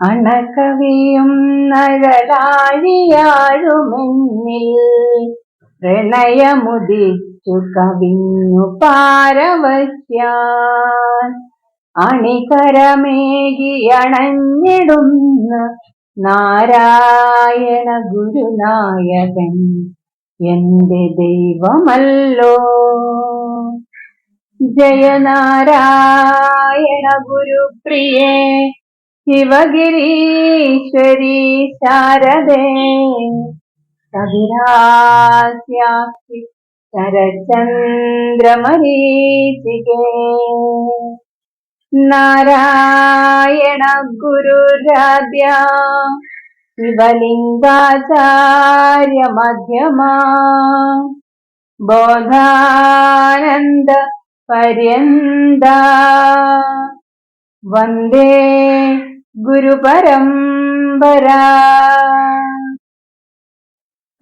അണകവിയും നഴലാഴിയാഴുമെന്നിൽ പ്രണയമുദിച്ചു കവിഞ്ഞു പാരവശ്യാൻ അണികരമേകി അണഞ്ഞിടുന്ന നാരായണ ഗുരുനായകൻ എന്റെ ദൈവമല്ലോ. ജയനാരായണ ഗുരുപ്രിയേ ശിവഗിരീശ്വരി ശാരദേ കവിരാസ്യാസ്തി ശരചന്ദ്രമരീചികേ നാരായണ ഗുരുരാധ്യ ശിവലിംഗാചാര്യ മധ്യമാ. ബോധാനന്ദ പര്യന്ത. വന്ദേ ഗുരുപരമ്പര.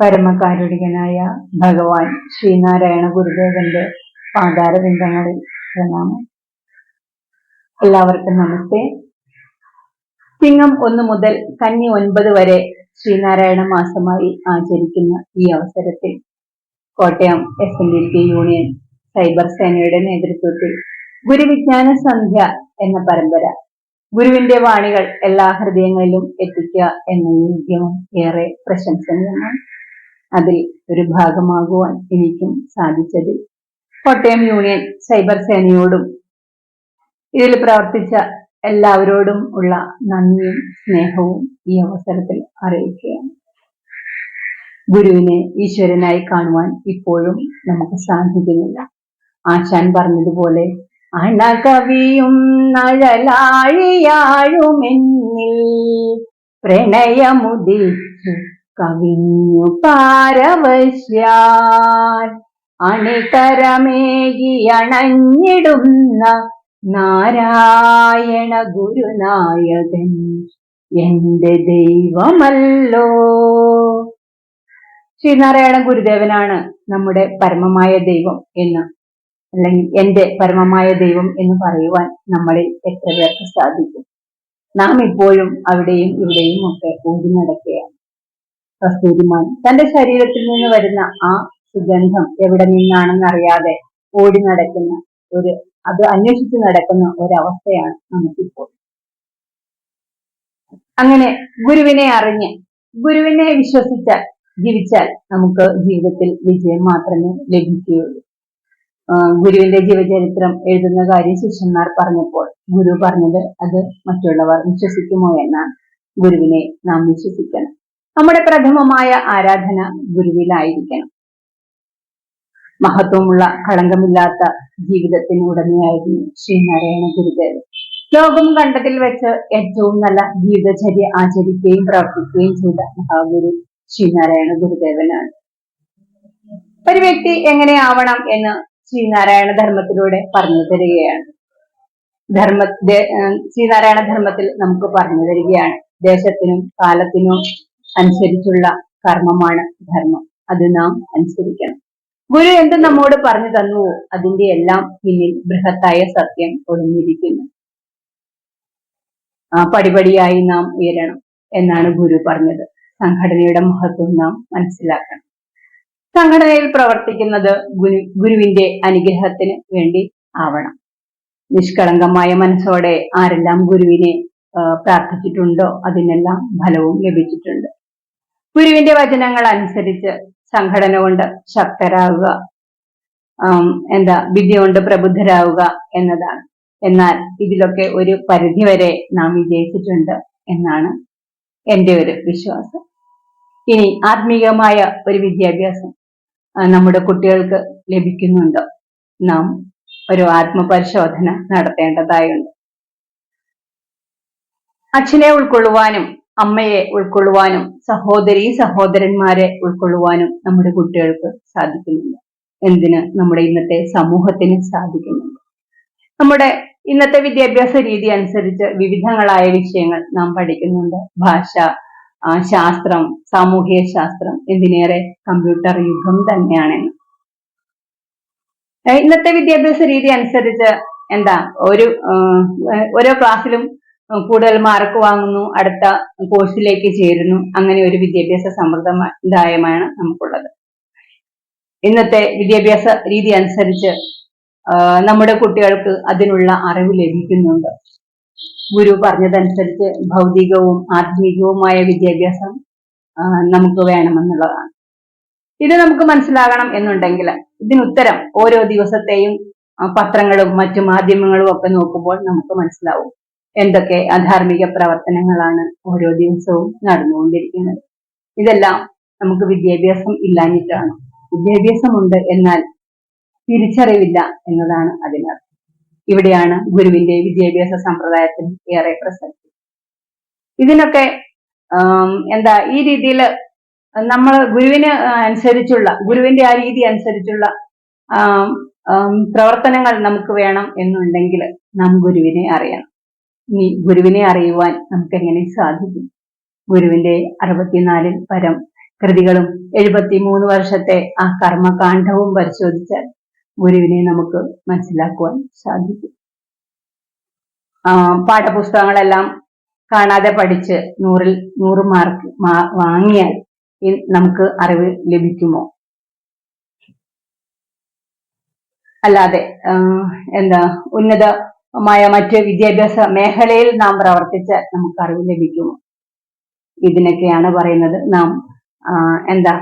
പരമകാരുണികനായ ഭഗവാൻ ശ്രീനാരായണ ഗുരുദേവന്റെ പാതാരബിന്ദങ്ങളിൽ പ്രണാമം. എല്ലാവർക്കും നമസ്തേ. ചിങ്ങം ഒന്ന് മുതൽ കന്നി ഒൻപത് വരെ ശ്രീനാരായണ മാസമായി ആചരിക്കുന്ന ഈ അവസരത്തിൽ Kottayam S N D P union cyber സേനയുടെ നേതൃത്വത്തിൽ ഗുരുവിജ്ഞാന സന്ധ്യ എന്ന പരമ്പര. ഗുരുവിന്റെ വാണികൾ എല്ലാ ഹൃദയങ്ങളിലും എത്തിക്കുക എന്ന ഈ ഏറെ പ്രശംസനീയമാണ്. അതിൽ ഒരു ഭാഗമാകുവാൻ എനിക്കും സാധിച്ചതിൽ കോട്ടയം യൂണിയൻ സൈബർ സേനയോടും ഇതിൽ പ്രവർത്തിച്ച എല്ലാവരോടും ഉള്ള നന്ദിയും സ്നേഹവും ഈ അവസരത്തിൽ അറിയിക്കുകയാണ്. ഗുരുവിനെ ഈശ്വരനായി കാണുവാൻ ഇപ്പോഴും നമുക്ക് സാധിക്കുന്നില്ല. ആശാൻ പറഞ്ഞതുപോലെ അണകവിയും നഴലാഴിയാഴുമെന്നിൽ പ്രണയമുദിച്ചു കവിഞ്ഞു പാരവശ്യാൻ അണിതരമേകി അണഞ്ഞിടുന്ന നാരായണ ഗുരുനായകൻ എന്റെ ദൈവമല്ലോ. ശ്രീനാരായണ ഗുരുദേവനാണ് നമ്മുടെ പരമമായ ദൈവം എന്ന് അല്ലെങ്കിൽ എന്റെ പരമമായ ദൈവം എന്ന് പറയുവാൻ നമ്മളിൽ എത്ര പേർക്ക് സാധിക്കും. നാം ഇപ്പോഴും അവിടെയും ഇവിടെയും ഒക്കെ ഓടി നടക്കുകയാണ്. കസ്തൂരിമാൻ തന്റെ ശരീരത്തിൽ നിന്ന് വരുന്ന ആ സുഗന്ധം എവിടെ നിന്നാണെന്നറിയാതെ ഓടി നടക്കുന്ന ഒരു അത് അന്വേഷിച്ച് നടക്കുന്ന ഒരവസ്ഥയാണ് നമുക്കിപ്പോൾ. അങ്ങനെ ഗുരുവിനെ അറിഞ്ഞ് ഗുരുവിനെ വിശ്വസിച്ചാൽ ജീവിച്ചാൽ നമുക്ക് ജീവിതത്തിൽ വിജയം മാത്രമേ ലഭിക്കുകയുള്ളൂ. ഗുരുവിന്റെ ജീവചരിത്രം എഴുതുന്ന കാര്യം ശിഷ്യന്മാർ പറഞ്ഞപ്പോൾ ഗുരു പറഞ്ഞത് അത് മറ്റുള്ളവർ വിശ്വസിക്കുമോ എന്നാണ്. ഗുരുവിനെ നാം വിശ്വസിക്കണം. നമ്മുടെ പ്രഥമമായ ആരാധന ഗുരുവിലായിരിക്കണം. മഹത്വമുള്ള കളങ്കമില്ലാത്ത ജീവിതത്തിന് ഉടമയായിരുന്നു ശ്രീനാരായണ ഗുരുദേവ് ലോകം കണ്ടതിൽ വെച്ച് ഏറ്റവും നല്ല ജീവിതചര്യ ആചരിക്കുകയും പ്രവർത്തിക്കുകയും ചെയ്ത മഹാഗുരു ശ്രീനാരായണ ഗുരുദേവനാണ്. ഒരു വ്യക്തി എങ്ങനെയാവണം എന്ന് ശ്രീനാരായണ ധർമ്മത്തിലൂടെ പറഞ്ഞു തരികയാണ്. ധർമ്മ ശ്രീനാരായണ ധർമ്മത്തിൽ നമുക്ക് പറഞ്ഞു തരികയാണ്. ദേശത്തിനും കാലത്തിനും അനുസരിച്ചുള്ള കർമ്മമാണ് ധർമ്മം. അത് നാം അനുസരിക്കണം. ഗുരു എന്ത് നമ്മോട് പറഞ്ഞു തന്നുവോ അതിന്റെ എല്ലാം പിന്നിൽ ബൃഹത്തായ സത്യം ഒളിഞ്ഞിരിക്കുന്നു. ആ പടിപടിയായി നാം ഉയരണം എന്നാണ് ഗുരു പറഞ്ഞത്. സംഘടനയുടെ മഹത്വം നാം മനസ്സിലാക്കണം. സംഘടനയിൽ പ്രവർത്തിക്കുന്നത് ഗുരു ഗുരുവിന്റെ അനുഗ്രഹത്തിന് വേണ്ടി ആവണം. നിഷ്കളങ്കമായ മനസ്സോടെ ആരെല്ലാം ഗുരുവിനെ പ്രാർത്ഥിച്ചിട്ടുണ്ടോ അതിനെല്ലാം ഫലവും ലഭിച്ചിട്ടുണ്ട്. ഗുരുവിന്റെ വചനങ്ങൾ അനുസരിച്ച് സംഘടന കൊണ്ട് ശക്തരാകുക എന്താ വിദ്യ കൊണ്ട് പ്രബുദ്ധരാകുക എന്നതാണ്. എന്നാൽ ഇതിലൊക്കെ ഒരു പരിധി വരെ നാം വിജയിച്ചിട്ടുണ്ട് എന്നാണ് എന്റെ ഒരു വിശ്വാസം. ഇനി ആത്മീയമായ ഒരു വിദ്യാഭ്യാസം. നമ്മുടെ കുട്ടികൾക്ക് ലഭിക്കുന്നുണ്ട്. നാം ഒരു ആത്മപരിശോധന നടത്തേണ്ടതായുണ്ട്. അച്ഛനെ ഉൾക്കൊള്ളുവാനും അമ്മയെ ഉൾക്കൊള്ളുവാനും സഹോദരി സഹോദരന്മാരെ ഉൾക്കൊള്ളുവാനും നമ്മുടെ കുട്ടികൾക്ക് സാധിക്കുന്നുണ്ട്. എന്തിന്? നമ്മുടെ ഇന്നത്തെ സമൂഹത്തിന് സാധിക്കുന്നുണ്ട്. നമ്മുടെ ഇന്നത്തെ വിദ്യാഭ്യാസ രീതി അനുസരിച്ച് വിവിധങ്ങളായ വിഷയങ്ങൾ നാം പഠിക്കുന്നുണ്ട്. ഭാഷ ശാസ്ത്രം സാമൂഹിക ശാസ്ത്രം എന്തിനേറെ കമ്പ്യൂട്ടർ യുഗം തന്നെയാണെന്ന്. ഇന്നത്തെ വിദ്യാഭ്യാസ രീതി അനുസരിച്ച് എന്താ ഒരു ഓരോ ക്ലാസ്സിലും കൂടുതൽ മാർക്ക് വാങ്ങുന്നു അടുത്ത കോഴ്സിലേക്ക് ചേരുന്നു അങ്ങനെ ഒരു വിദ്യാഭ്യാസ സമ്പ്രദായമാണ് നമുക്കുള്ളത്. ഇന്നത്തെ വിദ്യാഭ്യാസ രീതി അനുസരിച്ച് നമ്മുടെ കുട്ടികൾക്ക് അതിനുള്ള അറിവ് ലഭിക്കുന്നുണ്ട്. ഗുരു പറഞ്ഞതനുസരിച്ച് ഭൗതികവും ആത്മീകവുമായ വിദ്യാഭ്യാസം നമുക്ക് വേണമെന്നുള്ളതാണ്. ഇത് നമുക്ക് മനസ്സിലാകണം എന്നുണ്ടെങ്കിൽ ഇതിനുത്തരം ഓരോ ദിവസത്തെയും പത്രങ്ങളും മറ്റു മാധ്യമങ്ങളും ഒക്കെ നോക്കുമ്പോൾ നമുക്ക് മനസ്സിലാവും എന്തൊക്കെ അധാർമിക പ്രവർത്തനങ്ങളാണ് ഓരോ ദിവസവും നടന്നുകൊണ്ടിരിക്കുന്നത്. ഇതെല്ലാം നമുക്ക് വിദ്യാഭ്യാസം ഇല്ലാഞ്ഞിട്ടാണ്. വിദ്യാഭ്യാസമുണ്ട് എന്നാൽ തിരിച്ചറിവില്ല എന്നതാണ് അതിനർത്ഥം. ഇവിടെയാണ് ഗുരുവിന്റെ വിദ്യാഭ്യാസ സമ്പ്രദായത്തിന് ഏറെ പ്രസക്തി. ഇതിനൊക്കെ എന്താ ഈ രീതിയിൽ നമ്മൾ ഗുരുവിന് അനുസരിച്ചുള്ള ഗുരുവിന്റെ ആ രീതി അനുസരിച്ചുള്ള പ്രവർത്തനങ്ങൾ നമുക്ക് വേണം എന്നുണ്ടെങ്കിൽ നാം ഗുരുവിനെ അറിയണം. ഇനി ഗുരുവിനെ അറിയുവാൻ നമുക്ക് എങ്ങനെ സാധിക്കും? ഗുരുവിന്റെ അറുപത്തിനാലിൽ പരം കൃതികളും എഴുപത്തിമൂന്ന് വർഷത്തെ ആ കർമ്മകാന്ഡവും പരിശോധിച്ചാൽ ഗുരുവിനെ നമുക്ക് മനസ്സിലാക്കുവാൻ സാധിക്കും. പാഠപുസ്തകങ്ങളെല്ലാം കാണാതെ പഠിച്ച് നൂറിൽ നൂറ് മാർക്ക് വാങ്ങിയാൽ നമുക്ക് അറിവ് ലഭിക്കുമോ? അല്ലാതെ എന്താ ഉന്നതമായ മറ്റ് വിദ്യാഭ്യാസ മേഖലയിൽ നാം പ്രവർത്തിച്ചാൽ നമുക്ക് അറിവ് ലഭിക്കുമോ? ഇതിനൊക്കെയാണ് പറയുന്നത്. നാം എന്താ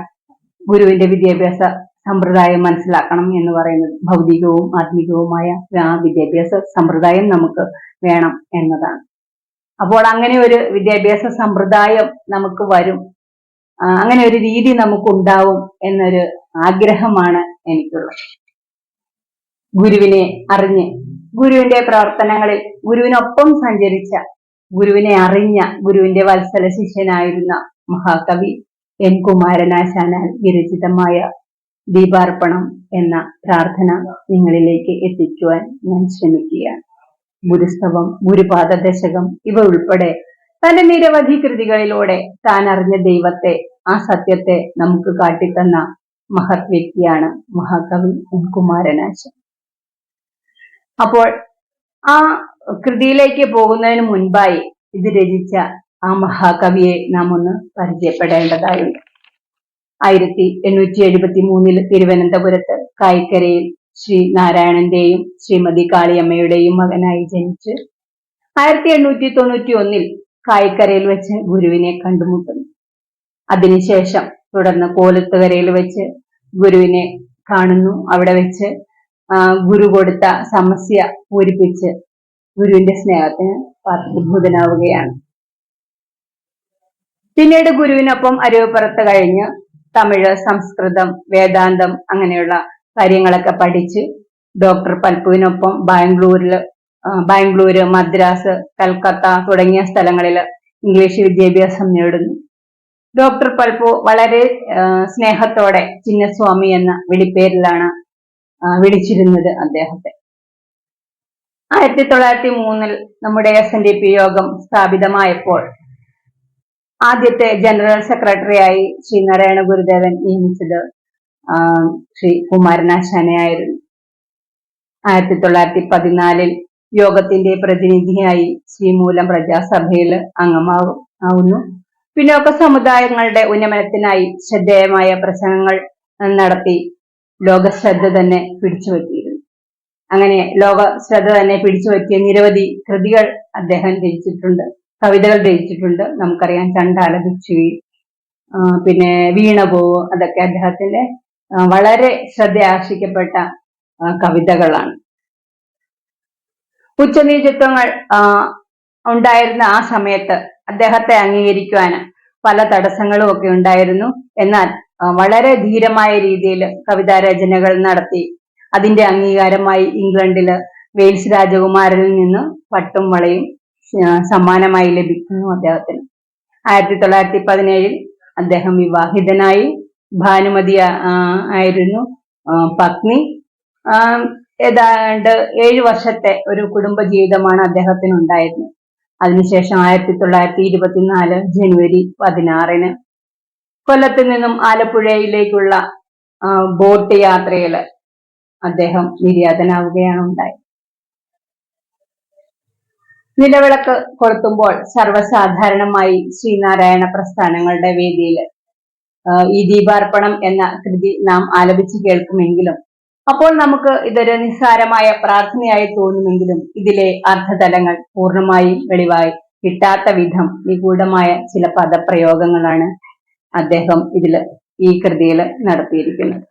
ഗുരുവിന്റെ വിദ്യാഭ്യാസ സമ്പ്രദായം മനസ്സിലാക്കണം എന്ന് പറയുന്നത് ഭൗതികവും ആത്മികവുമായ വിദ്യാഭ്യാസ സമ്പ്രദായം നമുക്ക് വേണം എന്നതാണ്. അപ്പോൾ അങ്ങനെ ഒരു വിദ്യാഭ്യാസ സമ്പ്രദായം നമുക്ക് വരും. അങ്ങനെ ഒരു രീതി നമുക്കുണ്ടാവും എന്നൊരു ആഗ്രഹമാണ് എനിക്കുള്ളത്. ഗുരുവിനെ അറിഞ്ഞ് ഗുരുവിന്റെ പ്രവർത്തനങ്ങളിൽ ഗുരുവിനൊപ്പം സഞ്ചരിച്ച ഗുരുവിനെ അറിഞ്ഞ ഗുരുവിന്റെ വത്സല ശിഷ്യനായിരുന്ന മഹാകവി എൻ കുമാരനാശാനാൽ വിരചിതമായ ദീപാർപ്പണം എന്ന പ്രാർത്ഥന നിങ്ങളിലേക്ക് എത്തിക്കുവാൻ ഞാൻ ശ്രമിക്കുകയാണ്. ഗുരുസ്തവം ഗുരുപാദ ദശകം ഇവ ഉൾപ്പെടെ തന്റെ നിരവധി കൃതികളിലൂടെ താൻ അറിഞ്ഞ ദൈവത്തെ ആ സത്യത്തെ നമുക്ക് കാട്ടിത്തന്ന മഹത് വ്യക്തിയാണ് മഹാകവി എൻ കുമാരനാശൻ. അപ്പോൾ ആ കൃതിയിലേക്ക് പോകുന്നതിന് മുൻപായി ഇത് രചിച്ച ആ മഹാകവിയെ നാം ഒന്ന് പരിചയപ്പെടേണ്ടതായുണ്ട്. ആയിരത്തി എണ്ണൂറ്റി എഴുപത്തി മൂന്നിൽ തിരുവനന്തപുരത്ത് കായ്ക്കരയിൽ ശ്രീ നാരായണന്റെയും ശ്രീമതി കാളിയമ്മയുടെയും മകനായി ജനിച്ച് ആയിരത്തി എണ്ണൂറ്റി തൊണ്ണൂറ്റി ഒന്നിൽ കായ്ക്കരയിൽ വെച്ച് ഗുരുവിനെ കണ്ടുമുട്ടുന്നു. അതിനുശേഷം തുടർന്ന് കോലത്തുകരയിൽ വെച്ച് ഗുരുവിനെ കാണുന്നു. അവിടെ വെച്ച് ഗുരു കൊടുത്ത സമസ്യ പൂരിപ്പിച്ച് ഗുരുവിന്റെ സ്നേഹത്തിന് പാത്രീഭൂതനാവുകയാണ് പിന്നീട് ഗുരുവിനൊപ്പം അരുവപ്പുറത്ത് കഴിഞ്ഞ് തമിഴ് സംസ്കൃതം വേദാന്തം അങ്ങനെയുള്ള കാര്യങ്ങളൊക്കെ പഠിച്ച് ഡോക്ടർ പൽപ്പുവിനൊപ്പം ബാംഗ്ലൂരിൽ ബാംഗ്ലൂര് മദ്രാസ് കൽക്കത്ത തുടങ്ങിയ സ്ഥലങ്ങളിൽ ഇംഗ്ലീഷ് വിദ്യാഭ്യാസം നേടുന്നു. ഡോക്ടർ പൽപ്പു വളരെ സ്നേഹത്തോടെ ചിന്നസ്വാമി എന്ന വിളിപ്പേരിലാണ് വിളിച്ചിരുന്നത് അദ്ദേഹത്തെ. ആയിരത്തി തൊള്ളായിരത്തി മൂന്നിൽ നമ്മുടെ എസ് എൻ ഡി പി യോഗം സ്ഥാപിതമായപ്പോൾ ആദ്യത്തെ ജനറൽ സെക്രട്ടറിയായി ശ്രീ നാരായണ ഗുരുദേവൻ നിയമിച്ചത് ശ്രീ ശ്രീ കുമാരനാശാനെയായിരുന്നു ആയിരത്തി തൊള്ളായിരത്തി പതിനാലിൽ യോഗത്തിന്റെ പ്രതിനിധിയായി ശ്രീ മൂലം പ്രജാസഭയിൽ അംഗമാവും ആവുന്നു. പിന്നോക്ക സമുദായങ്ങളുടെ ഉന്നമനത്തിനായി ശ്രദ്ധേയമായ പ്രസംഗങ്ങൾ നടത്തി ലോക ശ്രദ്ധ തന്നെ പിടിച്ചുപറ്റിയിരുന്നു. അങ്ങനെ ലോക ശ്രദ്ധ തന്നെ പിടിച്ചുപറ്റിയ നിരവധി കൃതികൾ അദ്ദേഹം രചിച്ചിട്ടുണ്ട്. കവിതകൾ രചിച്ചിട്ടുണ്ട്. നമുക്കറിയാം ചണ്ടാല ബിച്ചുവി പിന്നെ വീണപൂവ് അതൊക്കെ അദ്ദേഹത്തിന്റെ വളരെ ശ്രദ്ധ ആകർഷിക്കപ്പെട്ട കവിതകളാണ്. ഉച്ചനീചത്വങ്ങൾ ഉണ്ടായിരുന്ന ആ സമയത്ത് അദ്ദേഹത്തെ അംഗീകരിക്കുവാൻ പല തടസ്സങ്ങളും ഒക്കെ ഉണ്ടായിരുന്നു. എന്നാൽ വളരെ ധീരമായ രീതിയിൽ കവിതാ രചനകൾ നടത്തി. അതിന്റെ അംഗീകാരമായി ഇംഗ്ലണ്ടിൽ വെയിൽസ് രാജകുമാരനിൽ നിന്ന് പട്ടും വളയും സമ്മാനമായി ലഭിക്കുന്നു അദ്ദേഹത്തിന്. ആയിരത്തി തൊള്ളായിരത്തി പതിനേഴിൽ അദ്ദേഹം വിവാഹിതനായി ഭാനുമതി ആയിരുന്നു പത്നി. ഏതാണ്ട് ഏഴു വർഷത്തെ ഒരു കുടുംബ ജീവിതമാണ് അദ്ദേഹത്തിന് ഉണ്ടായിരുന്നത് അതിനുശേഷം ആയിരത്തി തൊള്ളായിരത്തി ഇരുപത്തിനാല് ജനുവരി പതിനാറിന് കൊല്ലത്ത് നിന്നും ആലപ്പുഴയിലേക്കുള്ള ബോട്ട് യാത്രയിൽ അദ്ദേഹം നിര്യാതനാവുകയാണ് ഉണ്ടായത്. നിലവിളക്ക് കൊളുത്തുമ്പോൾ സർവസാധാരണമായി ശ്രീനാരായണ പ്രസ്ഥാനങ്ങളുടെ വേദിയിൽ ഈ ദീപാർപ്പണം എന്ന കൃതി നാം ആലപിച്ച് കേൾക്കുമെങ്കിലും അപ്പോൾ നമുക്ക് ഇതൊരു നിസ്സാരമായ പ്രാർത്ഥനയായി തോന്നുമെങ്കിലും ഇതിലെ അർത്ഥതലങ്ങൾ പൂർണമായും വെളിവായി കിട്ടാത്ത വിധം നിഗൂഢമായ ചില പദപ്രയോഗങ്ങളാണ് അദ്ദേഹം ഇതിൽ ഈ കൃതിയിൽ നടത്തിയിരിക്കുന്നത്.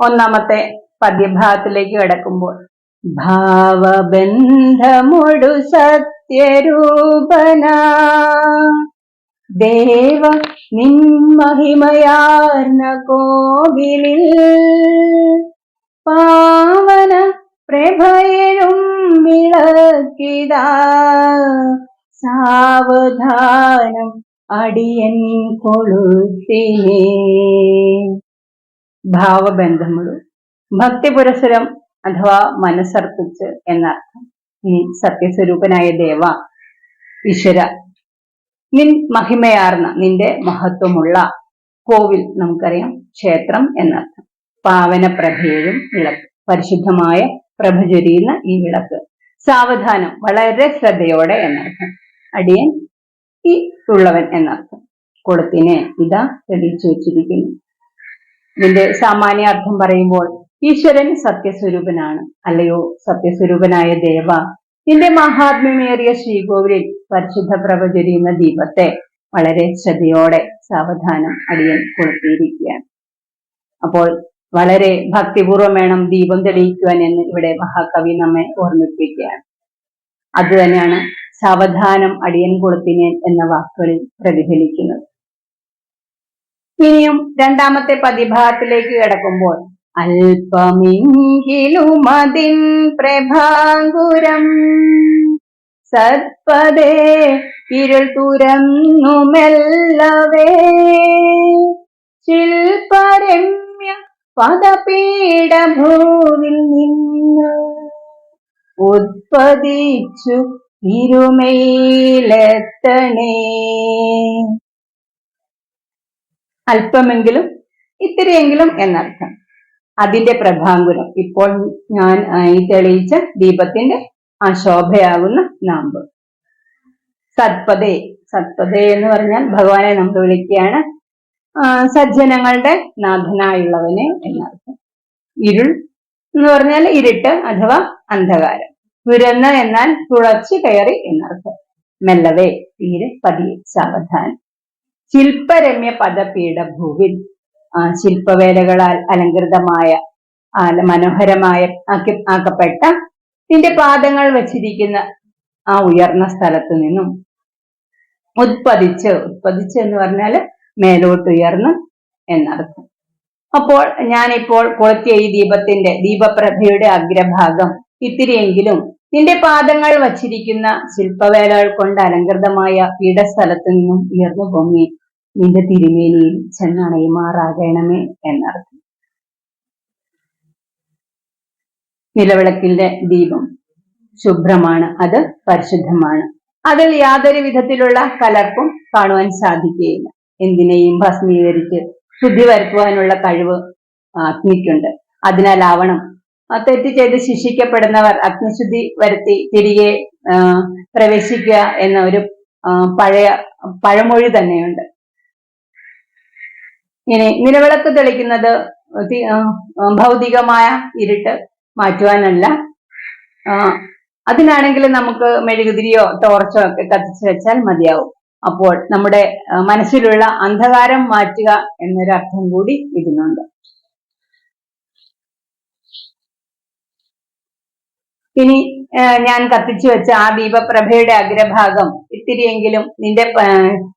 ഒന്നാമത്തെ പദ്യഭാഗത്തിലേക്ക് കിടക്കുമ്പോൾ. ഭാവബന്ധമൊടു സത്യരൂപന. ദേവ നിമ്മഹിമയാർന്ന കോവിലിൽ പാവന പ്രഭയരും വിളക്കിതാ സാവധാനം അടിയൻ കൊളുത്തിനേ ഭാവബന്ധമുള്ളൂ ഭക്തി പുരസരം അഥവാ മനസ്സർപ്പിച്ച് എന്നർത്ഥം. ഇനി സത്യസ്വരൂപനായ ദേവ ഈശ്വര നിൻ മഹിമയാർന്ന നിന്റെ മഹത്വമുള്ള കോവിൽ നമുക്കറിയാം ക്ഷേത്രം എന്നർത്ഥം. പാവന പ്രഭയും വിളക്ക് പരിശുദ്ധമായ പ്രഭ ചൊരിയുന്ന ഈ വിളക്ക്. സാവധാനം വളരെ ശ്രദ്ധയോടെ എന്നർത്ഥം. അടിയൻ ഈ ഉള്ളവൻ എന്നർത്ഥം. കൊളുത്തിനെ ഇതാ തെളിയിച്ചു വെച്ചിരിക്കുന്നു. ഇതിന്റെ സാമാന്യ അർത്ഥം പറയുമ്പോൾ ഈശ്വരൻ സത്യസ്വരൂപനാണ്. അല്ലയോ സത്യസ്വരൂപനായ ദേവ നിന്റെ മഹാത്മ്യമേറിയ ശ്രീകോവിലിൽ പരിശുദ്ധ പ്രവചരിയുന്ന ദീപത്തെ വളരെ ശ്രദ്ധയോടെ സാവധാനം അടിയൻ കൊളുത്തിയിരിക്കുകയാണ്. അപ്പോൾ വളരെ ഭക്തിപൂർവം വേണം ദീപം തെളിയിക്കുവാൻ എന്ന് ഇവിടെ മഹാകവി നമ്മെ ഓർമ്മിപ്പിക്കുകയാണ്. അത് തന്നെയാണ് സാവധാനം അടിയൻ കൊളുത്തിനേൻ എന്ന വാക്കുകളിൽ പ്രതിഫലിക്കുന്നത്. ഇനിയും രണ്ടാമത്തെ പതിഭാഗത്തിലേക്ക് കിടക്കുമ്പോൾ അല്പമെങ്കിലും അതിൻ പ്രഭാങ്കുരം. സത്പദേ ഇരുൾ തുരന്നു മെല്ലവേ ശില്പരമ്യ പദപീഠഭൂവിൽ നിന്ന് ഉത്പതിച്ചു ഇരുമയിലെത്തണേ അല്പമെങ്കിലും ഇത്തിരിയെങ്കിലും എന്നർത്ഥം. അതിന്റെ പ്രഭാങ്കുരം ഇപ്പോൾ ഞാൻ ഈ തെളിയിച്ച ദീപത്തിന്റെ ആ ശോഭയാകുന്ന നാമ്പ്. സത്പതേ സത്പതേ എന്ന് പറഞ്ഞാൽ ഭഗവാനെ നമ്മൾ വിളിക്കുകയാണ്. സജ്ജനങ്ങളുടെ നാഥനായുള്ളവനെ എന്നർത്ഥം. ഇരുൾ എന്ന് പറഞ്ഞാൽ ഇരുട്ട് അഥവാ അന്ധകാരം. തുരന്ന് എന്നാൽ തുളച്ചു കയറി എന്നർത്ഥം. മെല്ലവേ തീരെ പതിയെ സാവധാനം. ശില്പരമ്യ ഭൂവിൽ ശില്പവേലകളാൽ അലങ്കൃതമായ മനോഹരമായ ആക്കി ആക്കപ്പെട്ട നിന്റെ പാദങ്ങൾ വച്ചിരിക്കുന്ന ആ ഉയർന്ന സ്ഥലത്തു നിന്നും ഉത്പതിച്ച് ഉത്പതിച്ച് എന്ന് പറഞ്ഞാൽ മേലോട്ട് ഉയർന്നു എന്നർത്ഥം. അപ്പോൾ ഞാനിപ്പോൾ കൊളുത്തിയ ഈ ദീപത്തിന്റെ ദീപപ്രഭയുടെ അഗ്രഭാഗം ഇത്തിരിയെങ്കിലും നിന്റെ പാദങ്ങൾ വച്ചിരിക്കുന്ന ശില്പവേലകൾ കൊണ്ട് അലങ്കൃതമായ പീഠസ്ഥലത്തു നിന്നും ഉയർന്നു പൊങ്ങി നിന്റെ തിരുമേനിയിൽ ചെന്നണയുമാറാകണമേ എന്നർത്ഥം. നിലവിളക്കിന്റെ ദീപം ശുഭ്രമാണ് അത് പരിശുദ്ധമാണ്. അതിൽ യാതൊരു വിധത്തിലുള്ള കലർപ്പും കാണുവാൻ സാധിക്കുകയില്ല. എന്തിനേയും ഭസ്മീകരിച്ച് ശുദ്ധി വരുത്തുവാനുള്ള കഴിവ് അഗ്നിക്കുണ്ട് അതിനാലാവണം തെറ്റ് ചെയ്ത് ശിക്ഷിക്കപ്പെടുന്നവർ അഗ്നിശുദ്ധി വരുത്തി തിരികെ പ്രവേശിക്കുക എന്ന ഒരു പഴയ പഴമൊഴി തന്നെയുണ്ട്. ഇനി നിലവിളക്ക് തെളിക്കുന്നത് ഭൗതികമായ ഇരുട്ട് മാറ്റുവാനല്ല. അതിനാണെങ്കിൽ നമുക്ക് മെഴുകുതിരിയോ ടോർച്ചോ ഒക്കെ കത്തിച്ചു വെച്ചാൽ മതിയാവും. അപ്പോൾ നമ്മുടെ മനസ്സിലുള്ള അന്ധകാരം മാറ്റുക എന്നൊരർത്ഥം കൂടി ഇതിനുണ്ട്. ഇനി ഞാൻ കത്തിച്ചു വെച്ച ആ ദീപപ്രഭയുടെ അഗ്രഭാഗം ഇത്തിരിയെങ്കിലും നിന്റെ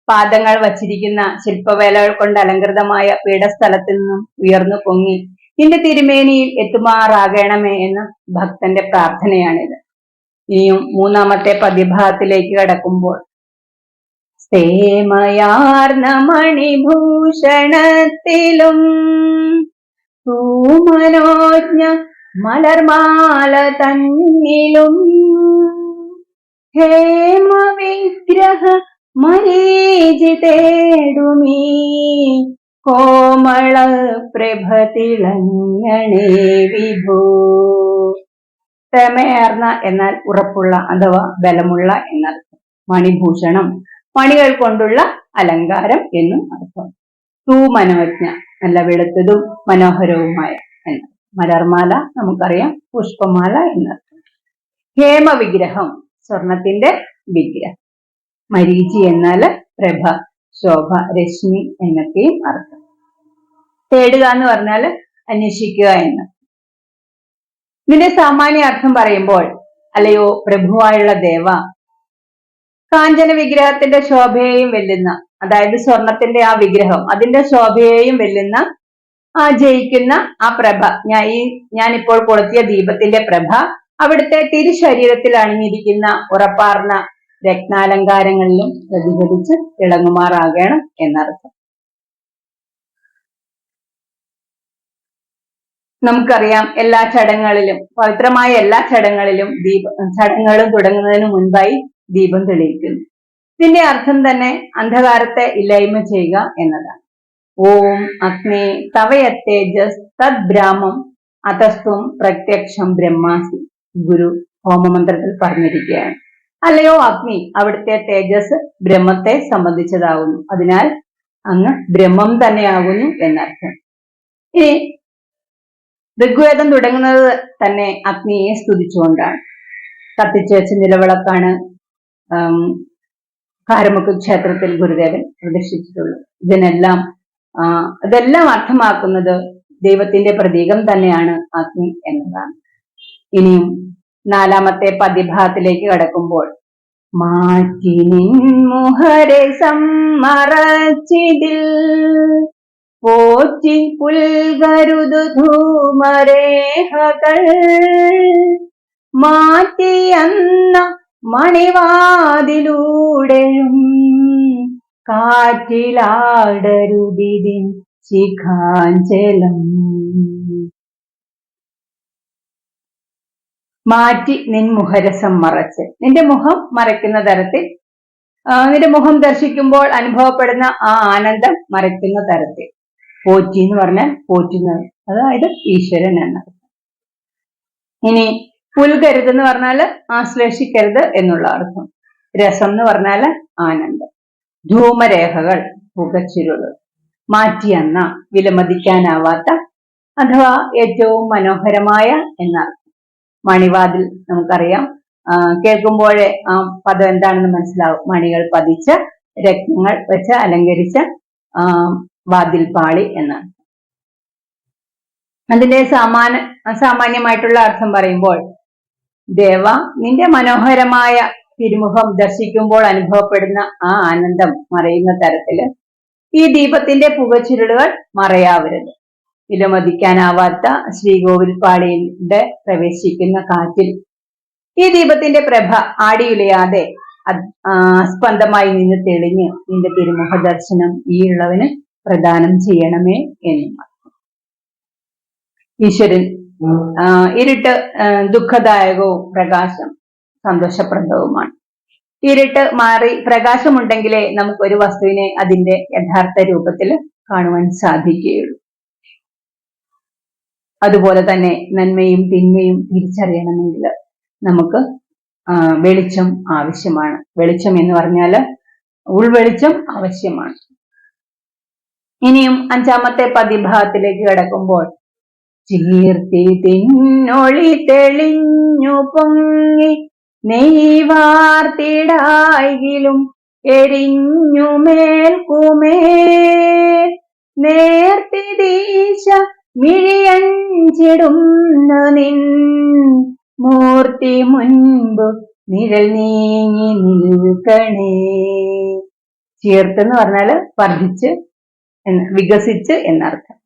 പാദങ്ങൾ വച്ചിരിക്കുന്ന ശില്പവേലകൾ കൊണ്ട് അലങ്കൃതമായ പീഠസ്ഥലത്തിൽ നിന്നും ഉയർന്നു പൊങ്ങി നിന്റെ തിരുമേനിയിൽ എത്തുമാറാകണമേ എന്ന ഭക്തന്റെ പ്രാർത്ഥനയാണിത്. ഇനിയും മൂന്നാമത്തെ പതിഭാഗത്തിലേക്ക് കടക്കുമ്പോൾ സേമയാർന്ന മണിഭൂഷണത്തിലും തൂമനോജ്ഞ മലർമാല തന്നിലും. ഹേമ വിഗ്രഹ മരീചി തേടുമീ. കോമള പ്രഭ തിളങ്ങണേ വിഭൂ. തെമയേർന്ന എന്നാൽ ഉറപ്പുള്ള അഥവാ ബലമുള്ള എന്നർത്ഥം മണിഭൂഷണം. മണികൾ കൊണ്ടുള്ള അലങ്കാരം എന്നും അർത്ഥം. തൂമനോജ്ഞ നല്ല വെളുത്തതും മനോഹരവുമായ മലർമാല നമുക്കറിയാം പുഷ്പമാല എന്നർത്ഥം ഹേമ വിഗ്രഹം സ്വർണത്തിന്റെ വിഗ്രഹം. മരീചി എന്നാൽ പ്രഭ ശോഭ രശ്മി എന്നൊക്കെയും അർത്ഥം. തേടുക എന്ന് പറഞ്ഞാൽ അന്വേഷിക്കുക എന്ന്. ഇതിന്റെ സാമാന്യ അർത്ഥം പറയുമ്പോൾ അല്ലയോ പ്രഭുവായുള്ള ദേവ. കാഞ്ചന വിഗ്രഹത്തിന്റെ ശോഭയെയും വെല്ലുന്ന അതായത് സ്വർണത്തിന്റെ ആ വിഗ്രഹം അതിന്റെ ശോഭയെയും വെല്ലുന്ന ആ ജയിക്കുന്ന ആ പ്രഭ. ഞാൻ ഈ ഞാനിപ്പോൾ കൊളുത്തിയ ദീപത്തിന്റെ പ്രഭ. അവിടുത്തെ തിരുശരീരത്തിൽ അണിഞ്ഞിരിക്കുന്ന ഉറപ്പാർന്ന രത്നാലങ്കാരങ്ങളിലും പ്രതിഫലിച്ച് തിളങ്ങുമാറാകണം എന്നർത്ഥം. നമുക്കറിയാം എല്ലാ ചടങ്ങുകളിലും പവിത്രമായ എല്ലാ ചടങ്ങുകളിലും ദീപ ചടങ്ങുകളും തുടങ്ങുന്നതിന് മുൻപായി ദീപം തെളിയിക്കുന്നു. ഇതിന്റെ അർത്ഥം തന്നെ അന്ധകാരത്തെ ഇല്ലായ്മ ചെയ്യുക എന്നതാണ്. ഓം അഗ്നി തവയത്തേജസ് തദ് ബ്രാഹ്മം അതസ്തും പ്രത്യക്ഷം ബ്രഹ്മാസി. ഗുരു ഹോമമന്ത്രത്തിൽ പറഞ്ഞിരിക്കുകയാണ്. അല്ലയോ അഗ്നി അവിടുത്തെ തേജസ് ബ്രഹ്മത്തെ സംബന്ധിച്ചതാകുന്നു. അതിനാൽ അങ്ങ് ബ്രഹ്മം തന്നെയാകുന്നു എന്നർത്ഥം. ഇനി ഋഗ്വേദം തുടങ്ങുന്നത് തന്നെ അഗ്നിയെ സ്തുതിച്ചുകൊണ്ടാണ്. കത്തിച്ചു വെച്ച നിലവിളക്കാണ് കാരമുക്ക് ക്ഷേത്രത്തിൽ ഗുരുദേവൻ പ്രദർശിച്ചിട്ടുള്ളത് ഇതിനെല്ലാം ഇതെല്ലാം അർത്ഥമാക്കുന്നത് ദൈവത്തിന്റെ പ്രതീകം തന്നെയാണ് അഗ്നി എന്നതാണ്. ഇനിയും നാലാമത്തെ പതിഭാഗത്തിലേക്ക് കടക്കുമ്പോൾ മാറ്റി നിൻമുഹരെ സമ്മറച്ചിതിൽ പോറ്റി പുൽകരുതു ധൂമരേഹകൾ മാറ്റിയെന്ന മണിവാതിലൂടെയും കാറ്റിലാടരുതിൻ ശിഖാഞ്ചലം. മാറ്റി നിൻ മുഖരസം മറച്ച്. നിന്റെ മുഖം മറയ്ക്കുന്ന തരത്തിൽ നിന്റെ മുഖം ദർശിക്കുമ്പോൾ അനുഭവപ്പെടുന്ന ആ ആനന്ദം മറയ്ക്കുന്ന തരത്തിൽ. പോറ്റി എന്ന് പറഞ്ഞാൽ പോറ്റുന്നത്. അതായത് ഈശ്വരൻ എന്നത് ഇനി പുൽകരുത് എന്ന് പറഞ്ഞാൽ ആശ്ലേഷിക്കരുത് എന്നുള്ള അർത്ഥം. രസം എന്ന് പറഞ്ഞാൽ ആനന്ദം. ധൂമരേഖകൾ പുകച്ചുരുൾ മാറ്റിയെന്ന വിലമതിക്കാനാവാത്ത അഥവാ ഏറ്റവും മനോഹരമായ എന്നർത്ഥം മണിവാതിൽ നമുക്കറിയാം. കേൾക്കുമ്പോഴേ ആ പദം എന്താണെന്ന് മനസ്സിലാവും. മണികൾ പതിച്ച രത്നങ്ങൾ വെച്ച് അലങ്കരിച്ച വാതിൽ പാളി എന്നാണ് അതിന്റെ സാമാന സാമാന്യമായിട്ടുള്ള അർത്ഥം പറയുമ്പോൾ ദേവ നിന്റെ മനോഹരമായ തിരുമുഖം ദർശിക്കുമ്പോൾ അനുഭവപ്പെടുന്ന ആ ആനന്ദം മറയുന്ന തരത്തിൽ. ഈ ദീപത്തിന്റെ പുകച്ചുരുളുകൾ മറയാവരുത്. വിലമതിക്കാനാവാത്ത ശ്രീകോവിൽപാളിയുടെ പ്രവേശിക്കുന്ന കാറ്റിൽ. ഈ ദീപത്തിന്റെ പ്രഭ ആടിയുലയാതെ സ്പന്ദമായി നിന്ന് തെളിഞ്ഞ് നിന്റെ തിരുമുഖ ദർശനം ഈ ഉള്ളവന് പ്രദാനം ചെയ്യണമേ എന്ന് ഈശ്വരൻ ഇരുട്ട് ദുഃഖദായകവും പ്രകാശം സന്തോഷപ്രദവുമാണ്. ഇരുട്ട് മാറി പ്രകാശമുണ്ടെങ്കിലേ നമുക്ക് ഒരു വസ്തുവിനെ അതിന്റെ യഥാർത്ഥ രൂപത്തിൽ കാണുവാൻ സാധിക്കുകയുള്ളൂ. അതുപോലെ തന്നെ നന്മയും തിന്മയും തിരിച്ചറിയണമെങ്കിൽ നമുക്ക് വെളിച്ചം ആവശ്യമാണ്. വെളിച്ചം എന്ന് പറഞ്ഞാൽ ഉൾവെളിച്ചം ആവശ്യമാണ്. ഇനിയും അഞ്ചാമത്തെ പതിഭാഗത്തിലേക്ക് കടക്കുമ്പോൾ ചീർത്തി തിന്നൊളി തെളിഞ്ഞു പൊങ്ങി എരിഞ്ഞു മേൽക്കുമേൽ നേർത്തി ദീശ മിഴിയഞ്ചിടുന്നു നിൻ മൂർത്തി മുൻപ് നിഴൽ നീങ്ങി നിൽക്കണേ. ചേർത്തെന്ന് പറഞ്ഞാൽ വർദ്ധിച്ച് വികസിച്ച് എന്നർത്ഥം.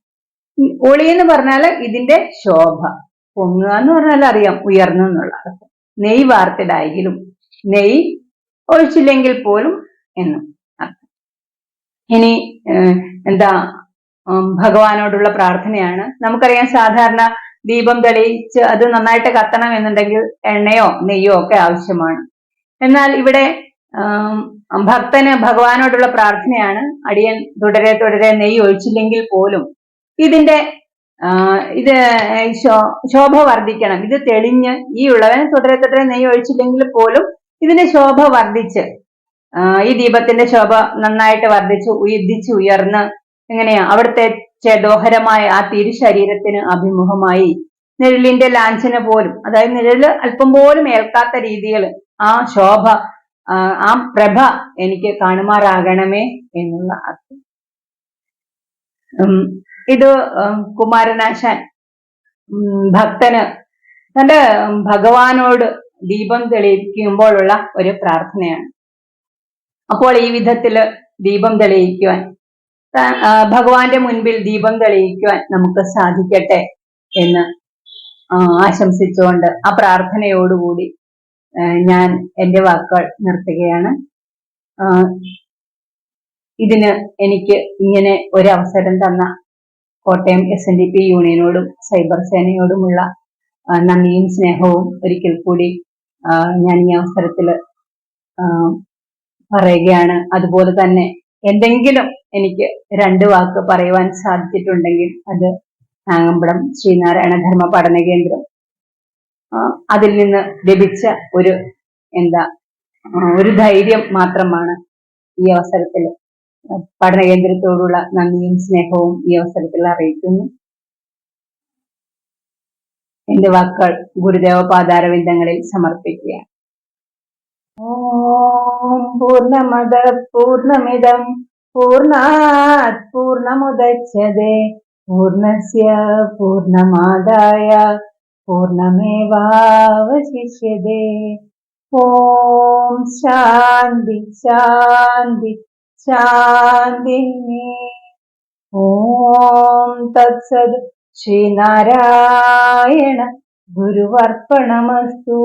ഒളി എന്ന് പറഞ്ഞാൽ ഇതിന്റെ ശോഭ. പൊങ്ങുക എന്ന് പറഞ്ഞാൽ അറിയാം ഉയർന്നു എന്നുള്ള അർത്ഥം. നെയ് വാർത്തിടായെങ്കിലും നെയ് ഒഴിച്ചില്ലെങ്കിൽ പോലും എന്നും ഇനി എന്താ ഭഗവാനോടുള്ള പ്രാർത്ഥനയാണ്. നമുക്കറിയാം സാധാരണ ദീപം തെളിയിച്ച് അത് നന്നായിട്ട് കത്തണം എന്നുണ്ടെങ്കിൽ എണ്ണയോ നെയ്യോ ഒക്കെ ആവശ്യമാണ്. എന്നാൽ ഇവിടെ ഭക്തന് ഭഗവാനോടുള്ള പ്രാർത്ഥനയാണ്. അടിയൻ തുടരെ തുടരെ നെയ്യ് ഒഴിച്ചില്ലെങ്കിൽ പോലും ഇതിന്റെ ഇത് ശോഭ വർദ്ധിക്കണം. ഇത് തെളിഞ്ഞ് ഈ ഉള്ളവൻ തുടരെ തുടരെ നെയ്യ് ഒഴിച്ചില്ലെങ്കിൽ പോലും ഇതിന്റെ ശോഭ വർദ്ധിച്ച് ഈ ദീപത്തിന്റെ ശോഭ നന്നായിട്ട് വർദ്ധിച്ച് ഉയർദിച്ച് ഉയർന്ന് എങ്ങനെയാ? അവിടുത്തെ ചേതോഹരമായ ആ തിരുശരീരത്തിന് അഭിമുഖമായി. നിഴലിന്റെ ലാഞ്ചന പോലും അതായത് നിഴൽ അല്പം പോലും ഏൽക്കാത്ത രീതിയിൽ ആ ശോഭ ആ, പ്രഭ എനിക്ക് കാണുമാറാകണമേ എന്നുള്ള അർത്ഥം. ഇത് കുമാരനാശാൻ ഭക്തന്. തന്റെ ഭഗവാനോട് ദീപം തെളിയിക്കുമ്പോഴുള്ള ഒരു പ്രാർത്ഥനയാണ്. അപ്പോൾ ഈ വിധത്തിൽ ദീപം തെളിയിക്കുവാൻ ഭഗവാന്റെ മുൻപിൽ ദീപം തെളിയിക്കുവാൻ നമുക്ക് സാധിക്കട്ടെ എന്ന് ആശംസിച്ചുകൊണ്ട് ആ പ്രാർത്ഥനയോടുകൂടി ഞാൻ എന്റെ വാക്കുകൾ നിർത്തുകയാണ്. ഇതിന് എനിക്ക് ഇങ്ങനെ ഒരു അവസരം തന്ന Kottayam S N D P യൂണിയനോടും cyber സേനയോടുമുള്ള നന്ദിയും സ്നേഹവും ഒരിക്കൽ കൂടി ഞാൻ ഈ അവസരത്തിൽ പറയുകയാണ്. അതുപോലെ തന്നെ എന്തെങ്കിലും എനിക്ക് രണ്ട് വാക്ക് പറയുവാൻ സാധിച്ചിട്ടുണ്ടെങ്കിൽ അത് നാഗമ്പടം ശ്രീനാരായണ ധർമ്മ പഠന കേന്ദ്രം അതിൽ നിന്ന് ലഭിച്ച ഒരു എന്താ ഒരു ധൈര്യം മാത്രമാണ് ഈ അവസരത്തിൽ പഠന കേന്ദ്രത്തോടുള്ള നന്ദിയും സ്നേഹവും ഈ അവസരത്തിൽ അറിയിക്കുന്നു. എന്റെ വാക്കുകൾ ഗുരുദേവ പാതാരവിന്ദങ്ങളിൽ സമർപ്പിക്കുക ഓം പൂർണമത പൂർണമിതം പൂർണാത് പൂർണമുദച്യത്തെ പൂർണസ്യ പൂർണമാദായ പൂർണമേവാവശിഷ്യതേ ഓം ശാന്തി ശാന്തി ശാന്തി ഓം തത്സത് ശ്രീനാരായണ ഗുരുവർപ്പണമസ്തു